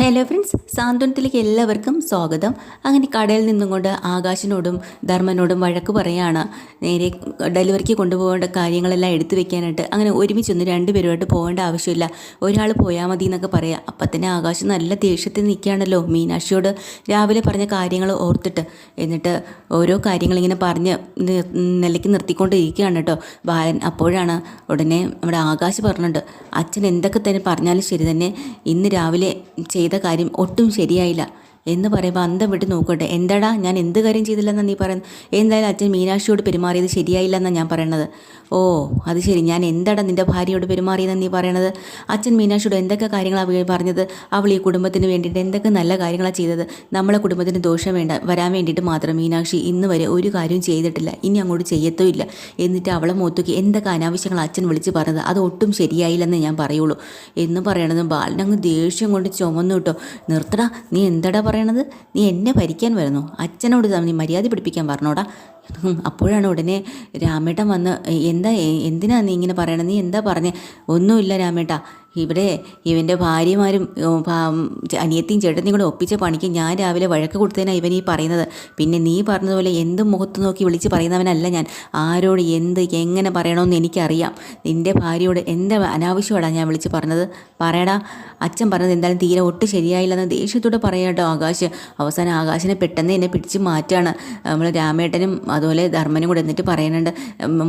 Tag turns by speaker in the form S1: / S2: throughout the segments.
S1: Hello friends സാന്ത്വനത്തിലേക്ക് എല്ലാവർക്കും സ്വാഗതം. അങ്ങനെ കടയിൽ നിന്നും കൊണ്ട് ആകാശിനോടും ധർമ്മനോടും വഴക്ക് പറയാണ്. നേരെ ഡെലിവറിക്ക് കൊണ്ടുപോകേണ്ട കാര്യങ്ങളെല്ലാം എടുത്തു വെക്കാനായിട്ട് അങ്ങനെ ഒരുമിച്ചൊന്ന് രണ്ടുപേരുമായിട്ട് പോകേണ്ട ആവശ്യമില്ല. ഒരാൾ പോയാൽ മതി എന്നൊക്കെ പറയാം. അപ്പം തന്നെ ആകാശം നല്ല ദേഷ്യത്തിൽ നിൽക്കുകയാണല്ലോ മീനാക്ഷിയോട് രാവിലെ പറഞ്ഞ കാര്യങ്ങൾ ഓർത്തിട്ട്. എന്നിട്ട് ഓരോ കാര്യങ്ങളിങ്ങനെ പറഞ്ഞ് നിലയ്ക്ക് നിർത്തിക്കൊണ്ടിരിക്കുകയാണ് കേട്ടോ. ബാലൻ അപ്പോഴാണ് ഉടനെ നമ്മുടെ ആകാശ് പറഞ്ഞിട്ടുണ്ട്. അച്ഛൻ എന്തൊക്കെ തന്നെ പറഞ്ഞാലും ശരി തന്നെ ഇന്ന് രാവിലെ ചെയ്ത കാര്യം ഒട്ടും ശരിയായില്ല. എന്ന് പറയുമ്പോൾ അന്തം വിട്ട് നോക്കട്ടെ. എന്താടാ ഞാൻ എന്ത് കാര്യം ചെയ്തില്ലെന്നാണ് നീ പറയുന്നത്? എന്തായാലും അച്ഛൻ മീനാക്ഷിയോട് പെരുമാറിയത് ശരിയായില്ലെന്നാണ് ഞാൻ പറയണത്. ഓ അത് ശരി. ഞാൻ എന്താടാ നിന്റെ ഭാര്യയോട് പെരുമാറിയതെന്ന് നീ പറയണത്? അച്ഛൻ മീനാക്ഷിയോട് എന്തൊക്കെ കാര്യങ്ങളാണ് പറഞ്ഞത്? അവൾ ഈ കുടുംബത്തിന് വേണ്ടിയിട്ട് എന്തൊക്കെ നല്ല കാര്യങ്ങളാണ് ചെയ്തത്? നമ്മളെ കുടുംബത്തിന് ദോഷം വേണ്ട വരാൻ വേണ്ടിയിട്ട് മാത്രം മീനാക്ഷി ഇന്ന് വരെ ഒരു കാര്യവും ചെയ്തിട്ടില്ല. ഇനി അങ്ങോട്ട് ചെയ്യത്തുമില്ല എന്നിട്ട് അവളെ മൂത്തുക്കി എന്തൊക്കെ അനാവശ്യങ്ങൾ അച്ഛൻ വിളിച്ച് പറഞ്ഞത്? അത് ഒട്ടും ശരിയായില്ലെന്ന് ഞാൻ പറയുള്ളൂ. എന്ന് പറയണത് ബാലനങ്ങ് ദേഷ്യം കൊണ്ട് ചുമന്നു കിട്ടോ. നിർത്തടാ നീ എന്താടാ പറയണത് നീ എന്നെ ഭരിക്കാൻ വരുന്നു? അച്ഛനോട് നീ മര്യാദ പിടിപ്പിക്കാൻ പറഞ്ഞോടാ. അപ്പോഴാണ് ഉടനെ രാമേട്ടൻ വന്ന് എന്താ എന്തിനാ നീ ഇങ്ങനെ പറയണത് നീ എന്താ പറഞ്ഞേ? ഒന്നുമില്ല രാമേട്ട. ഇവിടെ ഇവന്റെ ഭാര്യമാരും അനിയത്തിയും ചേട്ടത്തിയും കൂടെ ഒപ്പിച്ച പണിക്ക് ഞാൻ രാവിലെ വഴക്ക് കൊടുത്തതിനാണ് ഇവൻ ഈ പറയുന്നത്. പിന്നെ നീ പറഞ്ഞതുപോലെ എന്തും മുഖത്ത് നോക്കി വിളിച്ച് പറയുന്നവനല്ല ഞാൻ. ആരോട് എന്ത് എങ്ങനെ പറയണമെന്ന് എനിക്കറിയാം. നിന്റെ ഭാര്യയോട് എന്താ അനാവശ്യമാണ് ഞാൻ വിളിച്ച് പറഞ്ഞത്? പറയടാ അച്ഛൻ പറഞ്ഞത് എന്തായാലും തീരെ ഒട്ട് ശരിയായില്ലെന്ന് ദേഷ്യത്തോടെ പറയാട്ടോ ആകാശ്. അവസാനം ആകാശിനെ പെട്ടെന്ന് എന്നെ പിടിച്ച് മാറ്റാണ്. നമ്മൾ രാമേട്ടനും അതുപോലെ ധർമ്മനും കൂടെ എന്നിട്ട് പറയുന്നുണ്ട്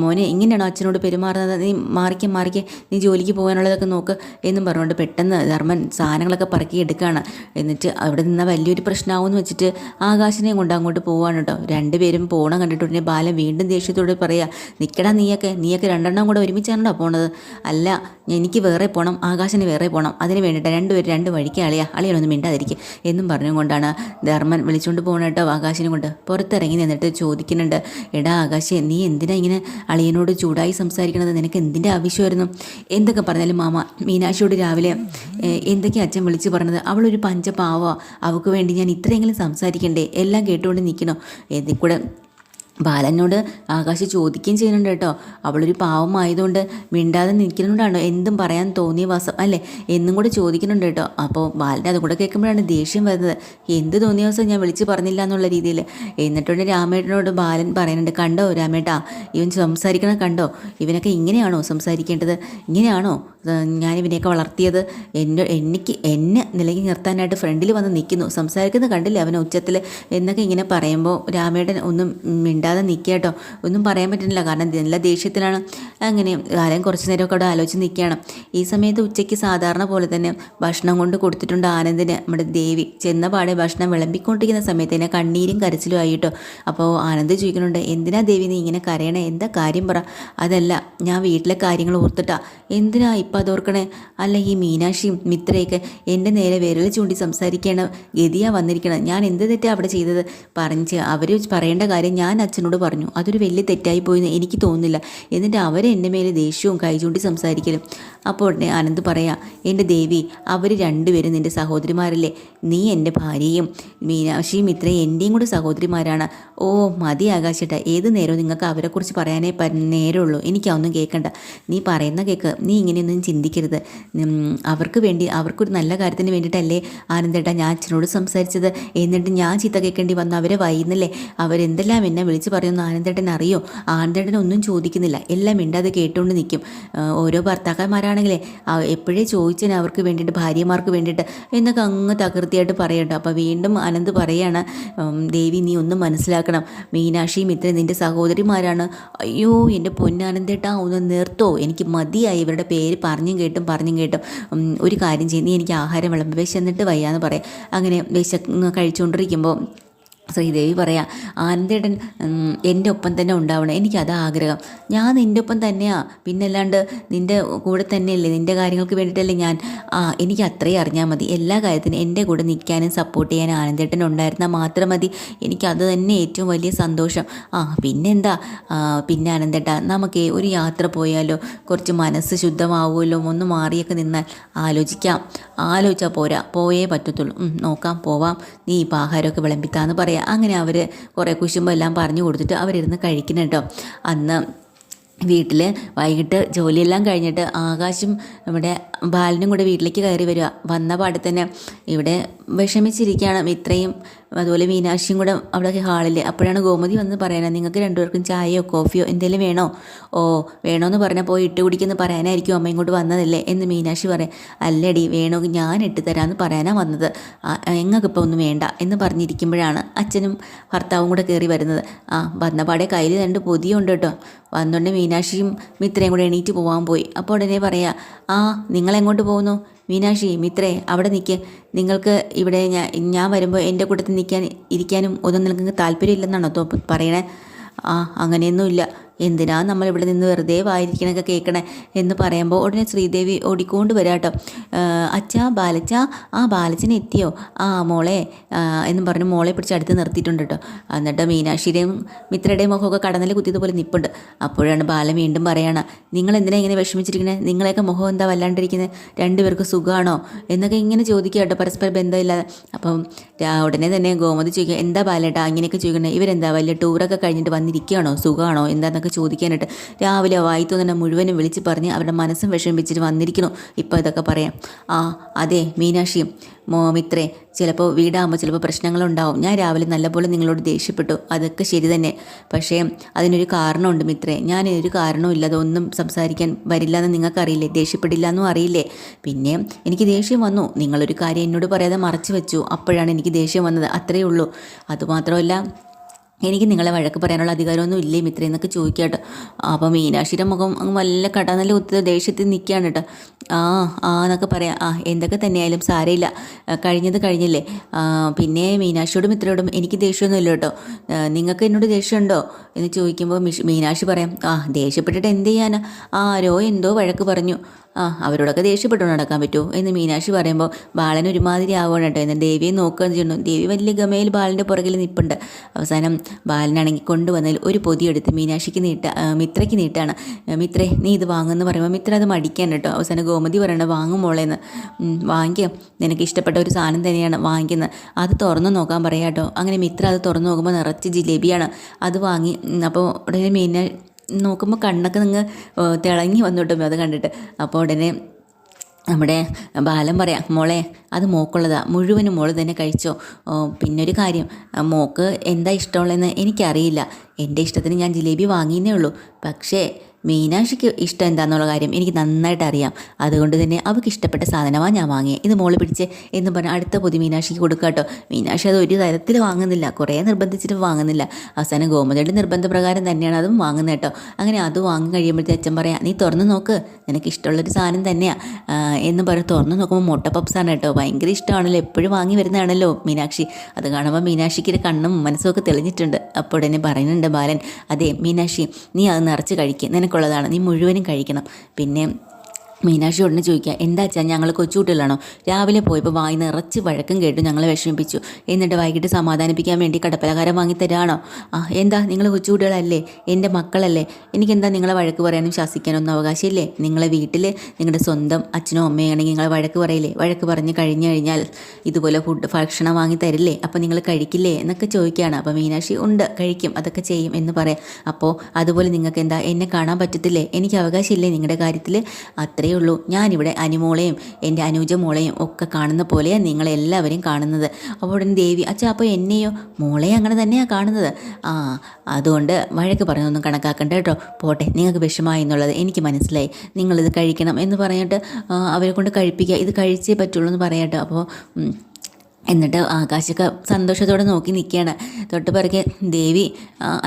S1: മോനെ എങ്ങനെയാണോ അച്ഛനോട് പെരുമാറുന്നത്? നീ മാറിക്കെ മാറിക്കെ. നീ ജോലിക്ക് പോകാനുള്ളതൊക്കെ നോക്ക്. എന്നും പറഞ്ഞുകൊണ്ട് പെട്ടെന്ന് ധർമ്മൻ സാധനങ്ങളൊക്കെ പറക്കി എടുക്കുകയാണ് എന്നിട്ട് അവിടെ നിന്ന് വലിയൊരു പ്രശ്നമാകുമെന്ന് വെച്ചിട്ട് ആകാശിനെയും കൊണ്ട് അങ്ങോട്ട് പോവാണ് കേട്ടോ. രണ്ടുപേരും പോകണം കണ്ടിട്ട് ഉടനെ ബാലൻ വീണ്ടും ദേഷ്യത്തോട് പറയുക നിൽക്കടാ നീയൊക്കെ നീയൊക്കെ രണ്ടെണ്ണം കൂടെ ഒരുമിച്ചാണോ പോണത്. അല്ല എനിക്ക് വേറെ പോകണം ആകാശിന് വേറെ പോകണം അതിന് വേണ്ടിയിട്ട് രണ്ടുപേരും രണ്ട് വഴിക്ക് അളിയാ അളിയനൊന്നും മിണ്ടാതിരിക്കുക എന്നും പറഞ്ഞുകൊണ്ടാണ് ധർമ്മൻ വിളിച്ചുകൊണ്ട് പോകണം കേട്ടോ ആകാശനെ കൊണ്ട്. പുറത്തിറങ്ങി നിന്നിട്ട് ചോദിക്കുന്നുണ്ട് എടാ ആകാശേ നീ എന്തിനാ ഇങ്ങനെ അളിയനോട് ചൂടായി സംസാരിക്കണത്? നിനക്ക് എന്തിന്റെ ആവശ്യമായിരുന്നു? എന്തൊക്കെ പറഞ്ഞാലും മാമ മീനാക്ഷിയോട് രാവിലെ എന്തൊക്കെയാ അച്ഛൻ വിളിച്ച് പറഞ്ഞത്? അവളൊരു പഞ്ചപാവോ. അവൾക്ക് വേണ്ടി ഞാൻ ഇത്രയെങ്കിലും സംസാരിക്കണ്ടേ? എല്ലാം കേട്ടുകൊണ്ട് നിൽക്കണോ? ഇതിൽ കൂടെ ബാലനോട് ആകാശ് ചോദിക്കുകയും ചെയ്യുന്നുണ്ട് കേട്ടോ. അവളൊരു പാവമായതുകൊണ്ട് മിണ്ടാതെ നിൽക്കുന്നുണ്ടാണോ? എന്തും പറയാൻ തോന്നിയ വാസം അല്ലേ? എന്നും കൂടെ ചോദിക്കുന്നുണ്ട് കേട്ടോ. അപ്പോൾ ബാലന്റെ അതും കൂടെ കേൾക്കുമ്പോഴാണ് ദേഷ്യം വരുന്നത്. എന്ത് തോന്നിയ ദിവസം ഞാൻ വിളിച്ച് പറഞ്ഞില്ല എന്നുള്ള രീതിയിൽ. എന്നിട്ടുണ്ട് രാമേട്ടനോട് ബാലൻ പറയുന്നുണ്ട്. കണ്ടോ രാമേട്ടാ ഇവൻ സംസാരിക്കണ കണ്ടോ? ഇവനൊക്കെ ഇങ്ങനെയാണോ സംസാരിക്കേണ്ടത്? ഇങ്ങനെയാണോ? ഞാൻ ഇവനെയൊക്കെ വളർത്തിയത്? എന്നെ എനിക്ക് എന്നെ നിലയിൽ നിർത്താനായിട്ട് ഫ്രണ്ടിൽ വന്ന് നിൽക്കുന്നു. സംസാരിക്കുന്നത് കണ്ടില്ലേ അവൻ ഉച്ചത്തിൽ? എന്നൊക്കെ ഇങ്ങനെ പറയുമ്പോൾ രാമേട്ടൻ ഒന്നും മിണ്ടാതെ നിൽക്കുക കേട്ടോ. ഒന്നും പറയാൻ പറ്റുന്നില്ല. കാരണം നല്ല ദേഷ്യത്തിലാണ്. അങ്ങനെ കാലം കുറച്ച് നേരമൊക്കെ അവിടെ ആലോചിച്ച് നിൽക്കുകയാണ്. ഈ സമയത്ത് ഉച്ചയ്ക്ക് സാധാരണ പോലെ തന്നെ ഭക്ഷണം കൊണ്ട് കൊടുത്തിട്ടുണ്ട് ആനന്ദിന്. നമ്മുടെ ദേവി ചെന്ന പാടെ ഭക്ഷണം വിളമ്പിക്കൊണ്ടിരിക്കുന്ന സമയത്ത് തന്നെ കണ്ണീരും കരച്ചിലും ആയി കേട്ടോ. അപ്പോൾ ആനന്ദ് ചോദിക്കുന്നുണ്ട് എന്തിനാ ദേവി നീ ഇങ്ങനെ കരയണേ? എന്താ കാര്യം പറ? അതല്ല ഞാൻ വീട്ടിലെ കാര്യങ്ങൾ ഓർത്തിട്ടാ. എന്തിനാ ഇപ്പം അതോർക്കണേ? അല്ല ഈ മീനാക്ഷിയും മിത്രയൊക്കെ എന്റെ നേരെ വിരൽ ചൂണ്ടി സംസാരിക്കണം ഗതിയാ വന്നിരിക്കണം. ഞാൻ എന്ത് തെറ്റാ അവിടെ ചെയ്തത്? പറഞ്ഞ് അവർ പറയേണ്ട കാര്യം ഞാൻ അച്ഛനോട് പറഞ്ഞു അതൊരു വലിയ തെറ്റായി പോയെന്ന് എനിക്ക് തോന്നുന്നില്ല. എന്നിട്ട് അവർ എന്റെ മേലെ ദേഷ്യവും കൈചൂണ്ടി സംസാരിക്കലും. അപ്പോൾ ഉടനെ ആനന്ദ് പറയാ എന്റെ ദേവി അവർ രണ്ടുപേരും നിന്റെ സഹോദരിമാരല്ലേ? നീ എന്റെ ഭാര്യയും മീനാക്ഷിയും ഇത്രയും എന്റെയും കൂടെ സഹോദരിമാരാണ്. ഓ മതി ആകാശട്ട ഏത് നേരവും നിങ്ങൾക്ക് അവരെക്കുറിച്ച് പറയാനേ നേരമുള്ളൂ. എനിക്കൊന്നും കേൾക്കണ്ട. നീ പറയുന്ന കേൾക്ക് നീ ഇങ്ങനെയൊന്നും ചിന്തിക്കരുത്. അവർക്ക് വേണ്ടി അവർക്കൊരു നല്ല കാര്യത്തിന് വേണ്ടിയിട്ടല്ലേ ആനന്ദേട്ടാ ഞാൻ അച്ഛനോട് സംസാരിച്ചത്. എന്നിട്ട് ഞാൻ ചീത്ത കേൾക്കേണ്ടി വന്ന് അവരെ വൈകുന്നില്ലേ? അവരെന്തെല്ലാം എന്നെ വിളിച്ച് പറയുന്നു ആനന്ദേട്ടൻ അറിയോ ആനന്ദേട്ടൻ ഒന്നും ചോദിക്കുന്നില്ല. എല്ലാം മിണ്ടാതെ കേട്ടുകൊണ്ട് നിൽക്കും ഓരോ ഭർത്താക്കന്മാരാണെങ്കിലേ എപ്പോഴേ ചോദിച്ചതിന് അവർക്ക് വേണ്ടിയിട്ട് ഭാര്യമാർക്ക് വേണ്ടിയിട്ട് എന്നൊക്കെ അങ്ങ് തകൃതിയായിട്ട് പറയട്ടോ. അപ്പോൾ വീണ്ടും അനന്ത് പറയാണ് ദേവി നീ ഒന്നും മനസ്സിലാക്കണം. മീനാക്ഷിയും ഇത്ര നിന്റെ സഹോദരിമാരാണ്. അയ്യോ എന്റെ പൊന്നാനന്ദേട്ടാ ഒന്ന് നിർത്തോ. എനിക്ക് മതിയായി ഇവരുടെ പേര് പറഞ്ഞും കേട്ടും പറഞ്ഞും കേട്ടും. ഒരു കാര്യം ചെയ്യും. നീ എനിക്ക് ആഹാരം വിളമ്പ് വിശന്നിട്ട് വയ്യാന്ന് പറയാം. അങ്ങനെ വിശ കഴിച്ചുകൊണ്ടിരിക്കുമ്പോൾ ശ്രീദേവി പറയാം ആനന്ദേട്ടൻ എന്റെ ഒപ്പം തന്നെ ഉണ്ടാവണം. എനിക്കതാ ആഗ്രഹം. ഞാൻ നിന്റെ ഒപ്പം പിന്നെ പിന്നല്ലാണ്ട് നിന്റെ കൂടെ തന്നെയല്ലേ? നിന്റെ കാര്യങ്ങൾക്ക് വേണ്ടിയിട്ടല്ലേ ഞാൻ? ആ എനിക്ക് അത്രയും അറിഞ്ഞാൽ മതി. എല്ലാ കാര്യത്തിനും എന്റെ കൂടെ നിൽക്കാനും സപ്പോർട്ട് ചെയ്യാനും ആനന്ദേട്ടൻ ഉണ്ടായിരുന്നാൽ മാത്രം മതി. എനിക്ക് അത് തന്നെ ഏറ്റവും വലിയ സന്തോഷം. ആ പിന്നെന്താ? പിന്നെ ആനന്ദേട്ട നമുക്ക് ഒരു യാത്ര പോയാലോ കുറച്ച് മനസ്സ് ശുദ്ധമാവുമല്ലോ ഒന്ന് മാറിയൊക്കെ നിന്നാൽ ആലോചിക്കാം. ആലോചിച്ചാൽ പോരാ. പോയേ പറ്റത്തുള്ളൂ. നോക്കാം പോവാം. നീ ഇപ്പം ആഹാരമൊക്കെ വിളമ്പിത്താന്ന് പറയാം. അങ്ങനെ അവർ കുറേ കുശുമ്പെല്ലാം പറഞ്ഞു കൊടുത്തിട്ട് അവരിരുന്ന് കഴിക്കണം കേട്ടോ അന്ന് വീട്ടിൽ വൈകിട്ട് ജോലിയെല്ലാം കഴിഞ്ഞിട്ട് ആകാശും നമ്മുടെ ബാലനും കൂടെ വീട്ടിലേക്ക് കയറി വരിക. വന്ന പാടെ തന്നെ ഇവിടെ വിഷമിച്ചിരിക്കുകയാണ്. ഇത്രയും അതുപോലെ മീനാക്ഷിയും കൂടെ അവിടെ ഹാളിൽ. അപ്പോഴാണ് ഗോമതി വന്ന് പറയാനാണ് നിങ്ങൾക്ക് രണ്ടുപേർക്കും ചായയോ കോഫിയോ എന്തെങ്കിലും വേണോ? ഓ വേണോ എന്ന് പറഞ്ഞാൽ പോയി ഇട്ട് കുടിക്കുന്നു പറയാനായിരിക്കും അമ്മ ഇങ്ങോട്ട് വന്നതല്ലേ? എന്ന് മീനാക്ഷി പറയാം. അല്ലടി വേണോ ഞാൻ ഇട്ട് തരാമെന്ന് പറയാനാണ് വന്നത്. എങ്ങൾക്കിപ്പോൾ ഒന്നും വേണ്ട എന്ന് പറഞ്ഞിരിക്കുമ്പോഴാണ് അച്ഛനും ഭർത്താവും കൂടെ കയറി വരുന്നത്. ആ വന്നപാടെ കയ്യിൽ രണ്ട് പൊതിയുണ്ട് കേട്ടോ. വന്നുകൊണ്ട് മീനാക്ഷിയും മിത്രയും കൂടെ എണീറ്റ് പോകാൻ പോയി. അപ്പോൾ ഉടനെ പറയാം ആ നിങ്ങൾ എങ്ങോട്ട് പോകുന്നു? മീനാക്ഷി മിത്രേ അവിടെ നിൽക്ക് നിങ്ങൾക്ക് ഇവിടെ ഞാൻ ഞാൻ വരുമ്പോൾ എന്റെ കൂട്ടത്തിൽ നിൽക്കാൻ ഇരിക്കാനും ഒന്നും നിങ്ങൾക്ക് താല്പര്യമില്ലെന്നാണോ തോ പറയണേ? ആ അങ്ങനെയൊന്നുമില്ല. എന്തിനാ നമ്മൾ ഇവിടെ നിന്ന് വെറുതെ വായിരിക്കണൊക്കെ കേൾക്കണേ എന്ന് പറയുമ്പോൾ ഉടനെ ശ്രീദേവി ഓടിക്കൊണ്ട് വരാട്ടോ അച്ഛ ബാലച്ച ആ ബാലച്ചൻ എത്തിയോ? ആ മോളെ എന്നും പറഞ്ഞ് മോളെ പിടിച്ച് അടുത്ത് നിർത്തിയിട്ടുണ്ട് കേട്ടോ. എന്നിട്ട് മീനാക്ഷിയുടെയും മിത്രയുടെയും മുഖമൊക്കെ കടന്നിൽ കുത്തിയതുപോലെ നിപ്പുണ്ട്. അപ്പോഴാണ് ബാലൻ വീണ്ടും പറയണം നിങ്ങൾ എന്തിനാ ഇങ്ങനെ വിഷമിച്ചിരിക്കുന്നത് നിങ്ങളെയൊക്കെ മുഖം എന്താ വല്ലാണ്ടിരിക്കുന്നത് രണ്ടുപേർക്ക് സുഖമാണോ എന്നൊക്കെ ഇങ്ങനെ ചോദിക്കുക കേട്ടോ പരസ്പര ബന്ധമില്ലാതെ. അപ്പം ഉടനെ തന്നെ ഗോമതി ചോദിക്കുക എന്താ ബാലേട്ടാ ഇങ്ങനെയൊക്കെ ചോദിക്കണേ? ഇവരെന്താ വലിയ ടൂറൊക്കെ കഴിഞ്ഞിട്ട് വന്നിരിക്കുകയാണോ? സുഖമാണോ എന്താന്നൊക്കെ ചോദിക്കാനായിട്ട്. രാവിലെ വായിത്തു തന്നെ മുഴുവനും വിളിച്ച് പറഞ്ഞ് അവരുടെ മനസ്സും വിഷമിപ്പിച്ചിട്ട് വന്നിരിക്കുന്നു. ഇപ്പോൾ ഇതൊക്കെ പറയാം. ആ അതെ മീനാക്ഷിയും. മോമിത്രേ ചിലപ്പോൾ വീടാകുമ്പോൾ ചിലപ്പോൾ പ്രശ്നങ്ങളുണ്ടാവും. ഞാൻ രാവിലെ നല്ലപോലെ നിങ്ങളോട് ദേഷ്യപ്പെട്ടു. അതൊക്കെ ശരി തന്നെ. പക്ഷേ അതിനൊരു കാരണമുണ്ട് മിത്രേ. ഞാൻ ഒരു കാരണവും ഇല്ലാതെ ഒന്നും സംസാരിക്കാൻ വരില്ല എന്ന് നിങ്ങൾക്കറിയില്ലേ? ദേഷ്യപ്പെടില്ല എന്നും അറിയില്ലേ? പിന്നെ എനിക്ക് ദേഷ്യം വന്നു. നിങ്ങളൊരു കാര്യം എന്നോട് പറയാതെ മറച്ചു വെച്ചു. അപ്പോഴാണ് എനിക്ക് ദേഷ്യം വന്നത്. അത്രയേ ഉള്ളൂ. അതുമാത്രമല്ല എനിക്ക് നിങ്ങളെ വഴക്ക് പറയാനുള്ള അധികാരമൊന്നും ഇല്ലേ മിത്ര എന്നൊക്കെ ചോദിക്കാട്ടോ അപ്പോൾ മീനാക്ഷിയുടെ മുഖം അങ്ങ് വല്ല കടന്നല്ല കുത്തി ദേഷ്യത്തിൽ നിൽക്കുകയാണ് കേട്ടോ. ആ ആ എന്നൊക്കെ പറയാം. ആ എന്തൊക്കെ തന്നെയായാലും സാരമില്ല. കഴിഞ്ഞത് കഴിഞ്ഞില്ലേ? പിന്നെ മീനാക്ഷിയോടും മിത്രയോടും എനിക്ക് ദേഷ്യമൊന്നുമില്ല കേട്ടോ. നിങ്ങൾക്ക് എന്നോട് ദേഷ്യമുണ്ടോ എന്ന് ചോദിക്കുമ്പോൾ മീനാക്ഷി പറയാം ആ ദേഷ്യപ്പെട്ടിട്ട് എന്ത് ചെയ്യാനാ? ആരോ എന്തോ വഴക്ക് പറഞ്ഞു. ആ അവരോടൊക്കെ ദേഷ്യപ്പെട്ടു നടക്കാൻ പറ്റുമോ എന്ന് മീനാക്ഷി പറയുമ്പോൾ ബാലൻ ഒരുമാതിരി ആവുകയാണ് കേട്ടോ. എന്ന് ദേവിയെ നോക്കുകയെന്ന് ചെയ്യുന്നു. ദേവി വലിയ ഗമയിൽ ബാലന്റെ പുറകിൽ നിൽപ്പുണ്ട്. അവസാനം ബാലനാണെങ്കിൽ കൊണ്ടുവന്നതിൽ ഒരു പൊതിയെടുത്ത് മീനാക്ഷിക്ക് നീട്ട മിത്രയ്ക്ക് നീട്ടാണ്. മിത്രേ നീ ഇത് വാങ്ങുമെന്ന് പറയുമ്പോൾ മിത്ര അത് മടിക്കാൻ കേട്ടോ. അവസാനം ഗോമതി പറയണ വാങ്ങുമോളേന്ന് മോളേന്ന് വാങ്ങിക്കാം. നിനക്ക് ഇഷ്ടപ്പെട്ട ഒരു സാധനം തന്നെയാണ് വാങ്ങിക്കുന്നത്. അത് തുറന്ന് നോക്കാൻ പറയാം കേട്ടോ. അങ്ങനെ മിത്ര അത് തുറന്ന് നോക്കുമ്പോൾ നിറച്ച് ജിലേബിയാണ്. അത് വാങ്ങി അപ്പോൾ ഉടനെ മീന നോക്കുമ്പോൾ കണ്ണൊക്കെ നിങ്ങൾ തിളങ്ങി വന്നു അത് കണ്ടിട്ട്. അപ്പോൾ ഉടനെ നമ്മുടെ ബാലൻ പറയാം മോളെ അത് മോക്കുള്ളതാ. മുഴുവനും മോൾ തന്നെ കഴിച്ചോ. പിന്നൊരു കാര്യം മോക്ക് എന്താ ഇഷ്ടമുള്ളതെന്ന് എനിക്കറിയില്ല. എന്റെ ഇഷ്ടത്തിന് ഞാൻ ജിലേബി വാങ്ങിയെന്നേ ഉള്ളൂ. പക്ഷേ മീനാക്ഷിക്ക് ഇഷ്ടം എന്താണെന്നുള്ള കാര്യം എനിക്ക് നന്നായിട്ട് അറിയാം അതുകൊണ്ട് തന്നെ അവൾക്ക് ഇഷ്ടപ്പെട്ട സാധനമാണ് ഞാൻ വാങ്ങിയത് ഇത് മോൾ പിടിച്ച് എന്ന് പറഞ്ഞാൽ അടുത്ത പൊതി മീനാക്ഷിക്ക് കൊടുക്കുക കേട്ടോ മീനാക്ഷി അത് ഒരു തരത്തിൽ വാങ്ങുന്നില്ല. കുറേ നിർബന്ധിച്ചിട്ട് വാങ്ങുന്നില്ല. അവസാനം ഗോമതിയുടെ നിർബന്ധപ്രകാരം തന്നെയാണ് അതും വാങ്ങുന്നത് കേട്ടോ അങ്ങനെ അത് വാങ്ങി കഴിയുമ്പോഴത്തെ അച്ഛൻ പറയാം നീ തുറന്ന് നോക്ക്. നിനക്ക് ഇഷ്ടമുള്ളൊരു സാധനം തന്നെയാണ് എന്ന് പറഞ്ഞ് തുറന്ന് നോക്കുമ്പോൾ മുട്ട പപ്സാണ് കേട്ടോ ഭയങ്കര ഇഷ്ടമാണല്ലോ. എപ്പോഴും വാങ്ങി വരുന്നതാണല്ലോ മീനാക്ഷി. അത് കാണുമ്പോൾ മീനാക്ഷിക്ക് കണ്ണും മനസ്സും ഒക്കെ തെളിഞ്ഞിട്ടുണ്ട്. അപ്പോൾ ഉടനെ പറയുന്നുണ്ട് ബാലൻ അതെ മീനാക്ഷി നീ അത് നിറച്ച് കഴിക്കുക നിനക്ക് നിനക്കുള്ളതാണ് നീ മുഴുവനും കഴിക്കണം. പിന്നെ മീനാക്ഷി ഉടനെ ചോദിക്കുക എന്താ വെച്ചാൽ ഞങ്ങൾ കൊച്ചുകുട്ടികളാണോ രാവിലെ പോയപ്പോൾ വായി നിറച്ച് വഴക്കം കേട്ടു ഞങ്ങളെ വിഷമിപ്പിച്ചു. എന്നിട്ട് വൈകിട്ട് സമാധാനിപ്പിക്കാൻ വേണ്ടി കടപ്പലകാരം വാങ്ങിത്തരാണോ ആ എന്താ നിങ്ങൾ കൊച്ചുകുട്ടികളല്ലേ എന്റെ മക്കളല്ലേ? എനിക്കെന്താ നിങ്ങളെ വഴക്ക് പറയാനും ശാസിക്കാനും ഒന്നും അവകാശമില്ലേ? നിങ്ങളെ വീട്ടിൽ നിങ്ങളുടെ സ്വന്തം അച്ഛനോ അമ്മയാണെങ്കിൽ നിങ്ങളെ വഴക്ക് പറയില്ലേ? വഴക്ക് പറഞ്ഞ് കഴിഞ്ഞു കഴിഞ്ഞാൽ ഇതുപോലെ ഫുഡ് ഭക്ഷണം വാങ്ങി തരില്ലേ? അപ്പോൾ നിങ്ങൾ കഴിക്കില്ലേ? എന്നൊക്കെ ചോദിക്കുകയാണ്. അപ്പോൾ മീനാക്ഷി ഉണ്ട് കഴിക്കും അതൊക്കെ ചെയ്യും എന്ന് പറയാം. അപ്പോൾ അതുപോലെ നിങ്ങൾക്ക് എന്താ എന്നെ കാണാൻ പറ്റത്തില്ലേ? എനിക്ക് അവകാശമില്ലേ നിങ്ങളുടെ കാര്യത്തിൽ അത്രയും ഉള്ളൂ. ഞാനിവിടെ അനുമോളെയും എന്റെ അനുജ മോളെയും ഒക്കെ കാണുന്ന പോലെയാണ് നിങ്ങളെല്ലാവരെയും കാണുന്നത്. അപ്പോൾ ഉടൻ ദേവി അച്ഛാ അപ്പോൾ എന്നെയോ? മോളെ അങ്ങനെ തന്നെയാണ് കാണുന്നത്. ആ അതുകൊണ്ട് വഴക്ക് പറഞ്ഞൊന്നും കണക്കാക്കണ്ട കേട്ടോ. പോട്ടെ നിങ്ങൾക്ക് വിഷമായി എന്നുള്ളത് എനിക്ക് മനസ്സിലായി. നിങ്ങളിത് കഴിക്കണം എന്ന് പറഞ്ഞിട്ട് അവരെ കൊണ്ട് കഴിപ്പിക്കുക. ഇത് കഴിച്ചേ പറ്റുള്ളൂ എന്ന് പറയട്ടോ അപ്പോൾ എന്നിട്ട് ആകാശൊക്കെ സന്തോഷത്തോടെ നോക്കി നിൽക്കുകയാണ് തൊട്ട് പിറകെ ദേവി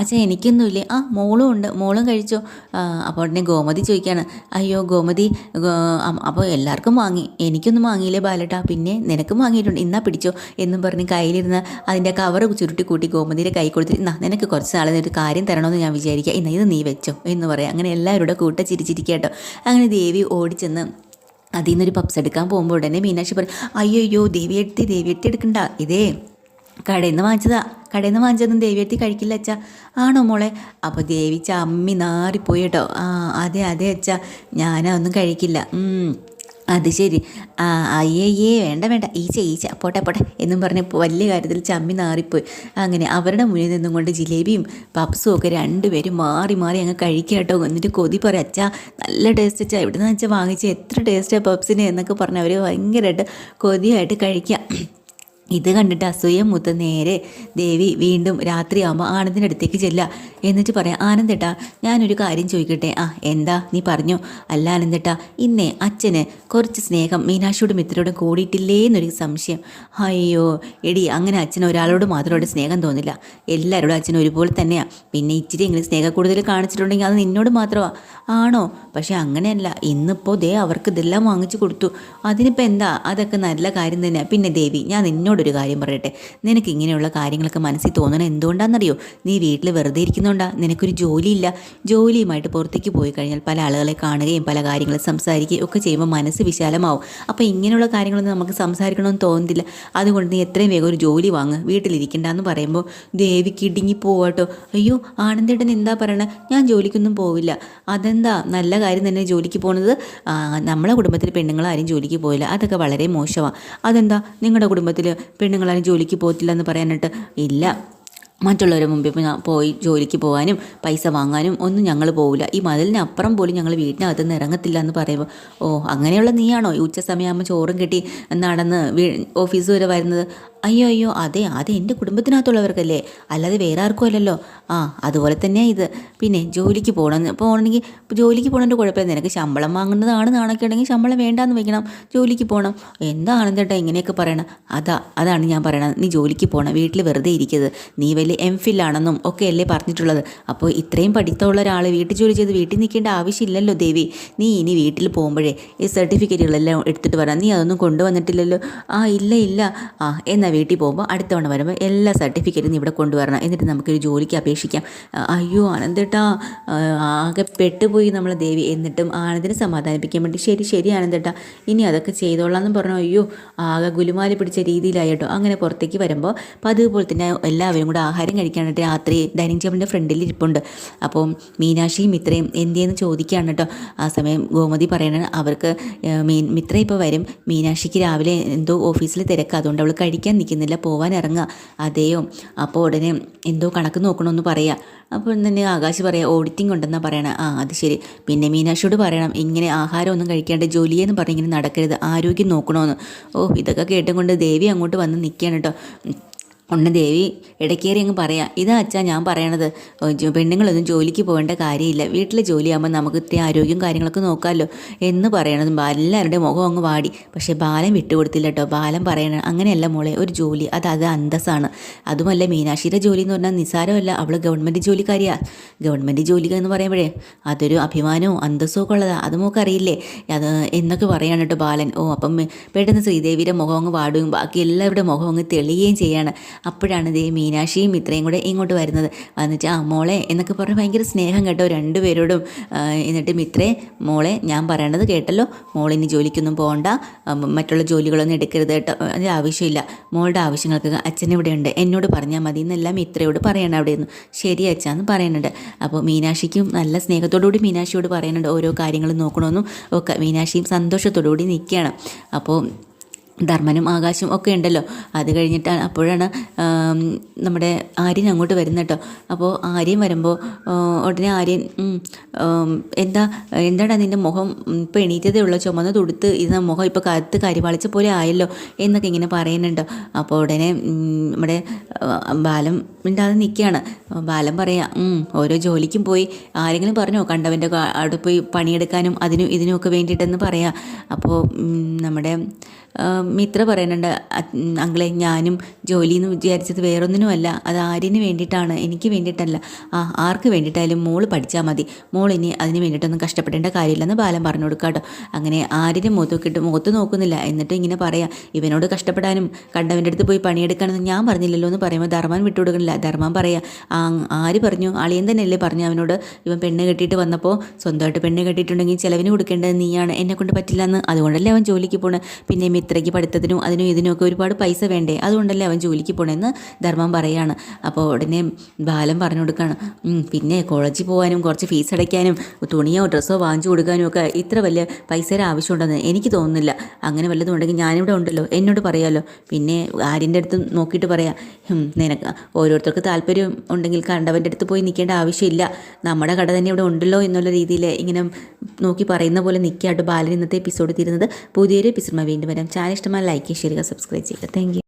S1: അച്ഛൻ എനിക്കൊന്നുമില്ലേ? ആ മോളും ഉണ്ട് മോളും കഴിച്ചോ? അപ്പോൾ ഉടനെ ഗോമതി ചോദിക്കുകയാണ് അയ്യോ ഗോമതി അപ്പോൾ എല്ലാവർക്കും വാങ്ങി. എനിക്കൊന്നും വാങ്ങിയില്ലേ ബാലട്ടാ? പിന്നെ നിനക്കും വാങ്ങിയിട്ടുണ്ട്. ഇന്നാ പിടിച്ചോ. എന്നും പറഞ്ഞ് കയ്യിലിരുന്ന് അതിന്റെ കവർ ചുരുട്ടി കൂട്ടി ഗോമതിയുടെ കൈ കൊടുത്തിട്ട് ഇന്നാ നിനക്ക് കുറച്ച് നാളെ ഒരു കാര്യം തരണമെന്ന് ഞാൻ വിചാരിക്കുക ഇന്നാ ഇത് നീ വെച്ചോ. എന്ന് പറയാം. അങ്ങനെ എല്ലാവരുടെ കൂട്ട ചിരിച്ചിരിക്കുക കേട്ടോ. അങ്ങനെ ദേവി ഓടിച്ചെന്ന് അതിൽ നിന്നൊരു പപ്സ് എടുക്കാൻ പോകുമ്പോൾ ഉടനെ മീനാക്ഷി പറയും അയ്യോ ദേവിയെടുത്തി ദേവിയെടുത്തി എടുക്കണ്ട. ഇതേ കടയിൽ നിന്ന് വാങ്ങിച്ചതാ. കടയിൽ നിന്ന് വാങ്ങിച്ചതൊന്നും ദേവിയെത്തി കഴിക്കില്ല അച്ഛാ. ആണോ മോളെ? അപ്പോൾ ദേവിച്ച അമ്മി നാറിപ്പോയി കേട്ടോ. ആ അതെ അതെ അച്ഛാ. ഞാനതൊന്നും കഴിക്കില്ല. അത് ശരി. ആ അയ്യേ വേണ്ട വേണ്ട. ഈച്ച ഈച്ച പോട്ടെ പോട്ടെ എന്നും പറഞ്ഞ് വലിയ കാര്യത്തിൽ ചമ്മി നാറിപ്പോയി. അങ്ങനെ അവരുടെ മുന്നിൽ നിന്നും കൊണ്ട് ജിലേബിയും പപ്സും ഒക്കെ രണ്ടുപേരും മാറി മാറി അങ്ങ് കഴിക്കുക എന്നിട്ട് കൊതി പറയും അച്ഛാ നല്ല ടേസ്റ്റ് അച്ഛാ. എവിടെ നിന്ന് വെച്ചാൽ വാങ്ങിച്ചാൽ എത്ര ടേസ്റ്റാണ് പപ്സിന്? എന്നൊക്കെ പറഞ്ഞ് അവർ ഭയങ്കരമായിട്ട് കൊതിയായിട്ട് കഴിക്കുക. ഇത് കണ്ടിട്ട് അസൂയ മുത്ത് നേരെ ദേവി വീണ്ടും രാത്രിയാകുമ്പോൾ ആനന്ദിന്റെ അടുത്തേക്ക് ചെല്ലുക എന്നിട്ട് പറയാം ആനന്ദേട്ടാ ഞാനൊരു കാര്യം ചോദിക്കട്ടെ ആ എന്താ? നീ പറഞ്ഞു. അല്ല ആനന്ദേട്ടാ ഇന്നേ അച്ഛന് കുറച്ച് സ്നേഹം മീനാക്ഷിയോടും മിത്രയോടും കൂടിയിട്ടില്ലേ എന്നൊരു സംശയം. അയ്യോ എടി അങ്ങനെ അച്ഛൻ ഒരാളോട് മാത്രമോട് സ്നേഹം തോന്നില്ല. എല്ലാവരോടും അച്ഛൻ ഒരുപോലെ തന്നെയാണ് പിന്നെ ഇച്ചിരി എങ്കിലും സ്നേഹം കൂടുതൽ കാണിച്ചിട്ടുണ്ടെങ്കിൽ അത് നിന്നോട് മാത്രമാണ് ആണോ? പക്ഷെ അങ്ങനെയല്ല. ഇന്നിപ്പോൾ ദേ അവർക്ക് ഇതെല്ലാം വാങ്ങിച്ചു കൊടുത്തു. അതിനിപ്പോൾ എന്താ? അതൊക്കെ നല്ല കാര്യം തന്നെയാണ് പിന്നെ ദേവി ഞാൻ നിന്നോടൊരു കാര്യം പറയട്ടെ. നിനക്ക് ഇങ്ങനെയുള്ള കാര്യങ്ങളൊക്കെ മനസ്സിൽ തോന്നണം എന്തുകൊണ്ടാണെന്നറിയോ? നീ വീട്ടിൽ വെറുതെ ഇരിക്കുന്നുണ്ടാ. നിനക്കൊരു ജോലിയില്ല. ജോലിയുമായിട്ട് പുറത്തേക്ക് പോയി കഴിഞ്ഞാൽ പല ആളുകളെ കാണുകയും പല കാര്യങ്ങളും സംസാരിക്കുകയും ഒക്കെ ചെയ്യുമ്പോൾ മനസ്സ് വിശാലമാവും. അപ്പോൾ ഇങ്ങനെയുള്ള കാര്യങ്ങളൊന്നും നമുക്ക് സംസാരിക്കണമെന്ന് തോന്നുന്നില്ല അതുകൊണ്ട് നീ എത്രയും വേഗം ഒരു ജോലി വാങ്ങ്. വീട്ടിലിരിക്കണ്ടെന്ന് പറയുമ്പോൾ ദേവിക്ക് ഇടുങ്ങി പോവാട്ടോ അയ്യോ ആനന്ദേട്ടൻ എന്താ പറയണേ? ഞാൻ ജോലിക്കൊന്നും പോവില്ല. അതെന്താ? നല്ല കാര്യം തന്നെ ജോലിക്ക് പോകുന്നത് നമ്മളെ കുടുംബത്തിൽ പെണ്ണുങ്ങളാരും ജോലിക്ക് പോയില്ല അതൊക്കെ വളരെ മോശമാണ് അതെന്താ? നിങ്ങളുടെ കുടുംബത്തിൽ പെണ്ണുങ്ങളാരും ജോലിക്ക് പോകത്തില്ല എന്ന് പറയാനായിട്ട് ഇല്ല. മറ്റുള്ളവരെ മുമ്പിൽ ഞാൻ പോയി ജോലിക്ക് പോകാനും പൈസ വാങ്ങാനും ഒന്നും ഞങ്ങൾ പോവില്ല. ഈ മതിലിനപ്പുറം പോലും ഞങ്ങൾ വീട്ടിനകത്ത് നിന്ന് ഇറങ്ങത്തില്ല എന്ന് പറയുമ്പോൾ ഓ അങ്ങനെയുള്ള നീയാണോ? ഈ ഉച്ച സമയമാകുമ്പോൾ ചോറും കെട്ടി നടന്ന് ഓഫീസ് വരെ വരുന്നത്? അയ്യോ അയ്യോ അതെ അത് എന്റെ കുടുംബത്തിനകത്തുള്ളവർക്കല്ലേ. അല്ലാതെ വേറെ ആർക്കും അല്ലല്ലോ. ആ അതുപോലെ തന്നെയാണ് ഇത്. പിന്നെ ജോലിക്ക് പോകണം പോകണമെങ്കിൽ ജോലിക്ക് പോകണതിന്റെ കുഴപ്പമില്ല. നിനക്ക് ശമ്പളം വാങ്ങുന്നതാണ് നാണൊക്കെ ഉണ്ടെങ്കിൽ ശമ്പളം വേണ്ടാന്ന് വെക്കണം. ജോലിക്ക് പോകണം എന്താണ് ചേട്ടാ ഇങ്ങനെയൊക്കെ പറയണം? അതാ അതാണ് ഞാൻ പറയണത്. നീ ജോലിക്ക് പോകണം വീട്ടിൽ വെറുതെ ഇരിക്കരുത്. നീ വലിയ എം ഫില്ലാണെന്നും ഒക്കെ അല്ലേ പറഞ്ഞിട്ടുള്ളത്. അപ്പോൾ ഇത്രയും പഠിത്തമുള്ള ഒരാൾ വീട്ടിൽ ജോലി ചെയ്ത് വീട്ടിൽ നിൽക്കേണ്ട ആവശ്യമില്ലല്ലോ ദേവി. നീ ഇനി വീട്ടിൽ പോകുമ്പോഴേ ഈ സർട്ടിഫിക്കറ്റുകളെല്ലാം എടുത്തിട്ട് വരാം. നീ അതൊന്നും കൊണ്ടുവന്നിട്ടില്ലല്ലോ. ആ ഇല്ല ഇല്ല. ആ എന്നാൽ വീട്ടിൽ പോകുമ്പോൾ അടുത്ത തവണ വരുമ്പോൾ എല്ലാ സർട്ടിഫിക്കറ്റും ഇവിടെ കൊണ്ടുവരണം. എന്നിട്ട് നമുക്കൊരു ജോലിക്ക് അപേക്ഷിക്കാം. അയ്യോ ആനന്ദേട്ടാ ആകെ പെട്ടുപോയി നമ്മൾ ദേവി. എന്നിട്ടും ആനന്ദിനെ സമാധാനിപ്പിക്കാൻ വേണ്ടി ശരി ശരി ആനന്ദേട്ടാ ഇനി അതൊക്കെ ചെയ്തോളാം എന്ന് പറഞ്ഞു. അയ്യോ ആകെ ഗുലുമാലി പിടിച്ച രീതിയിലായിട്ടോ അങ്ങനെ പുറത്തേക്ക് വരുമ്പോൾ പതിവ് പോലെ തന്നെ എല്ലാവരും കൂടെ ആഹാരം കഴിക്കാനായിട്ട് രാത്രി ഡൈനിങ് ടേബിളിന്റെ ഫ്രണ്ടിൽ ഇരിപ്പുണ്ട്. അപ്പോൾ മീനാക്ഷിയും മിത്രയും എന്തിയെന്ന് ചോദിക്കുകയാണ് കേട്ടോ. ആ സമയം ഗോമതി പറയണ അവർക്ക് മീൻ മിത്ര ഇപ്പോൾ വരും. മീനാക്ഷിക്ക് രാവിലെ എന്തോ ഓഫീസിൽ തിരക്ക്. അതുകൊണ്ട് അവൾ കഴിക്കാൻ നിൽക്കുന്നില്ല പോവാൻ ഇറങ്ങുക അതെയോ? അപ്പോൾ ഉടനെ എന്തോ കണക്ക് നോക്കണമെന്ന് പറയാം. അപ്പോൾ തന്നെ ആകാശ് പറയാം ഓഡിറ്റിംഗ് ഉണ്ടെന്നാണ് പറയണം. ആ അത് ശരി. പിന്നെ മീനാക്ഷിയോട് പറയണം ഇങ്ങനെ ആഹാരമൊന്നും കഴിക്കാണ്ട് ജോലിയെന്ന് പറഞ്ഞ് ഇങ്ങനെ നടക്കരുത് ആരോഗ്യം നോക്കണമെന്ന് ഓ ഇതൊക്കെ കേട്ടും കൊണ്ട് ദേവി അങ്ങോട്ട് വന്ന് നിൽക്കുകയാണ് കേട്ടോ. ഒന്ന് ദേവി ഇടയ്ക്കേറി അങ്ങ് പറയാം ഇതാ അച്ഛാ ഞാൻ പറയണത് പെണ്ണുങ്ങളൊന്നും ജോലിക്ക് പോകേണ്ട കാര്യമില്ല. വീട്ടിലെ ജോലിയാകുമ്പോൾ നമുക്ക് ഇത്തിരി ആരോഗ്യം കാര്യങ്ങളൊക്കെ നോക്കാമല്ലോ എന്ന് പറയണത് എല്ലാവരുടെ മുഖം അങ്ങ് വാടി. പക്ഷേ ബാലൻ വിട്ടുകൊടുത്തില്ല കേട്ടോ. ബാലൻ പറയണ അങ്ങനെയല്ല മോളെ ഒരു ജോലി അത് അത് അന്തസ്സാണ്. അതുമല്ല മീനാക്ഷിയുടെ ജോലി എന്ന് പറഞ്ഞാൽ നിസ്സാരമല്ല. അവൾ ഗവൺമെന്റ് ജോലിക്കാരിയാ. ഗവൺമെന്റ് ജോലി എന്ന് പറയുമ്പോഴേ അതൊരു അഭിമാനവും അന്തസ്സും ഒക്കെ ഉള്ളതാ. അത് മോക്ക് അറിയില്ലേ അത് എന്നൊക്കെ പറയാണ് കേട്ടോ ബാലൻ. ഓ അപ്പം പെട്ടെന്ന് ശ്രീദേവിയുടെ മുഖം അങ്ങ് വാടുകയും ബാക്കി എല്ലാവരുടെ മുഖം അങ്ങ് തെളിയുകയും ചെയ്യാണ്. അപ്പോഴാണ് ദേ മീനാക്ഷിയും ഇത്രയും കൂടെ ഇങ്ങോട്ട് വരുന്നത്. വന്നിട്ട് ആ മോളെ എന്നൊക്കെ പറഞ്ഞ് ഭയങ്കര സ്നേഹം കേട്ടോ രണ്ടുപേരോടും. എന്നിട്ട് മിത്രേ മോളെ ഞാൻ പറയണത് കേട്ടല്ലോ. മോളിനി ജോലിക്കൊന്നും പോകണ്ട മറ്റുള്ള ജോലികളൊന്നും എടുക്കരുത് കേട്ടോ. അതിന്റെ ആവശ്യമില്ല. മോളുടെ ആവശ്യങ്ങൾക്ക് അച്ഛൻ ഇവിടെ ഉണ്ട്. എന്നോട് പറഞ്ഞാൽ മതി എന്നെല്ലാം മിത്രയോട് പറയണം അവിടെ നിന്ന്. ശരി അച്ഛാന്ന് പറയുന്നുണ്ട് അപ്പോൾ മീനാക്ഷിക്കും നല്ല സ്നേഹത്തോടുകൂടി മീനാക്ഷിയോട് പറയുന്നുണ്ട് ഓരോ കാര്യങ്ങളും നോക്കണമെന്നും ഒക്കെ മീനാക്ഷിയും സന്തോഷത്തോടുകൂടി നിൽക്കുകയാണ്. അപ്പോൾ ധർമ്മനും ആകാശവും ഒക്കെ ഉണ്ടല്ലോ. അത് കഴിഞ്ഞിട്ടാണ് അപ്പോഴാണ് നമ്മുടെ ആര്യൻ അങ്ങോട്ട് വരുന്നത് കേട്ടോ. അപ്പോൾ ആര്യൻ വരുമ്പോൾ ഉടനെ ആര്യൻ എന്താ എന്താടാ നിന്റെ മുഖം ഇപ്പോൾ എണീറ്റതേ ഉള്ളൂ ചുമന്ന് തുടുത്ത് ഇത് മുഖം ഇപ്പോൾ കത്ത് കരിവാളിച്ച പോലെ ആയല്ലോ എന്നൊക്കെ ഇങ്ങനെ പറയുന്നുണ്ടോ. അപ്പോൾ ഉടനെ നമ്മുടെ ബാലം മിണ്ടാതെ നിൽക്കുകയാണ് ബാലം പറയാം "ഉം, ഓരോ ജോലിക്കും പോയി ആരെങ്കിലും പറഞ്ഞോ? കണ്ടവന്റെ അവിടെ പോയി പണിയെടുക്കാനും അതിനും ഇതിനുമൊക്കെ വേണ്ടിയിട്ടെന്ന് പറയാം. അപ്പോൾ നമ്മുടെ മിത്ര പറയുന്നുണ്ട് അങ്ങളെ ഞാനും ജോലി എന്ന് വിചാരിച്ചത് വേറൊന്നിനുമല്ല. അത് ആര്യന് വേണ്ടിയിട്ടാണ്? എനിക്ക് വേണ്ടിയിട്ടല്ല. ആ ആർക്ക് വേണ്ടിയിട്ടായാലും മോൾ പഠിച്ചാൽ മതി. മോൾ ഇനി അതിന് വേണ്ടിയിട്ടൊന്നും കഷ്ടപ്പെടേണ്ട കാര്യമില്ലെന്ന് ബാലൻ പറഞ്ഞു കൊടുക്കാട്ടോ അങ്ങനെ ആര്യന്റെ മുഖത്ത് മുഖത്ത് നോക്കുന്നില്ല. എന്നിട്ട് ഇങ്ങനെ പറയാം ഇവനോട് കഷ്ടപ്പെടാനും കണ്ടവന്റെ അടുത്ത് പോയി പണിയെടുക്കാനൊന്നും ഞാൻ പറഞ്ഞില്ലല്ലോ എന്ന് പറയുമ്പോൾ ധർമ്മൻ വിട്ടുകൊടുക്കണില്ല ധർമ്മൻ പറയാ ആ ആര് പറഞ്ഞു? അളിയൻ തന്നെയല്ലേ പറഞ്ഞു അവനോട്? ഇവൻ പെണ്ണ് കെട്ടിയിട്ട് വന്നപ്പോൾ സ്വന്തമായിട്ട് പെണ്ണ് കെട്ടിയിട്ടുണ്ടെങ്കിൽ ചിലവിന് കൊടുക്കേണ്ടത് നീയാണ്. എന്നെ കൊണ്ട് പറ്റില്ല എന്ന് അതുകൊണ്ടല്ലേ അവൻ ജോലിക്ക് പോണത് പിന്നെ ഇത്രയ്ക്ക് പഠിത്തത്തിനും അതിനും ഇതിനുമൊക്കെ ഒരുപാട് പൈസ വേണ്ടേ? അതുകൊണ്ടല്ലേ അവൻ ജോലിക്ക് പോണേന്ന് ധർമ്മം പറയാണ്. അപ്പോൾ ഉടനെ ബാലം പറഞ്ഞു കൊടുക്കുകയാണ് പിന്നെ കോളേജിൽ പോകാനും കുറച്ച് ഫീസ് അടയ്ക്കാനും തുണിയോ ഡ്രസ്സോ വാങ്ങിച്ചു കൊടുക്കാനും ഒക്കെ ഇത്ര വലിയ പൈസയുടെ ആവശ്യമുണ്ടെന്ന് എനിക്ക് തോന്നുന്നില്ല. അങ്ങനെ വല്ലതും ഉണ്ടെങ്കിൽ ഞാനിവിടെ ഉണ്ടല്ലോ എന്നോട് പറയാമല്ലോ പിന്നെ ആര്യന്റെ അടുത്ത് നോക്കിയിട്ട് പറയാം നിനക്ക് ഓരോരുത്തർക്ക് താല്പര്യം ഉണ്ടെങ്കിൽ കണ്ടവന്റെ അടുത്ത് പോയി നിൽക്കേണ്ട ആവശ്യമില്ല. നമ്മുടെ കട തന്നെ ഇവിടെ ഉണ്ടല്ലോ എന്നുള്ള രീതിയിൽ ഇങ്ങനെ നോക്കി പറയുന്ന പോലെ നിൽക്കാട്ട് ബാലൻ ഇന്നത്തെ എപ്പിസോഡ് തീരുന്നത്. പുതിയൊരു എപ്പിസോഡ് വീണ്ടും വരാം. चाल like share subscribe thank you